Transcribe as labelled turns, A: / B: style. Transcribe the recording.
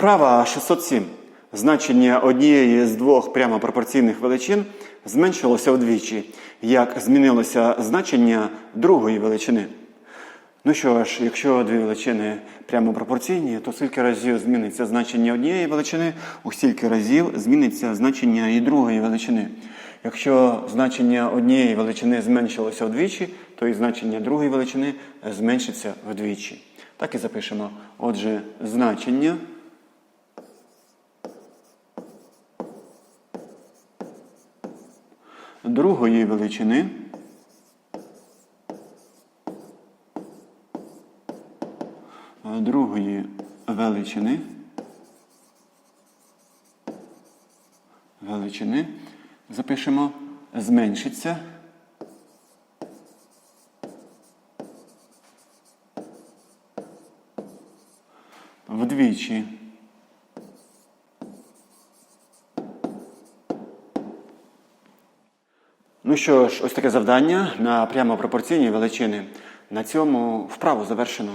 A: Вправа 607. Значення однієї з двох прямо пропорційних величин зменшилося вдвічі. Як змінилося значення другої величини? Ну що ж, якщо дві величини прямо пропорційні, то скільки разів зміниться значення однієї величини, у стільки разів зміниться значення і другої величини. Якщо значення однієї величини зменшилося вдвічі, то і значення другої величини зменшиться вдвічі. Так і запишемо. Отже, значення другої величини. Другої величини. Величини. Запишемо. Зменшиться. Вдвічі. Ну що ж, ось таке завдання на прямо пропорційні величини. На цьому вправу завершено.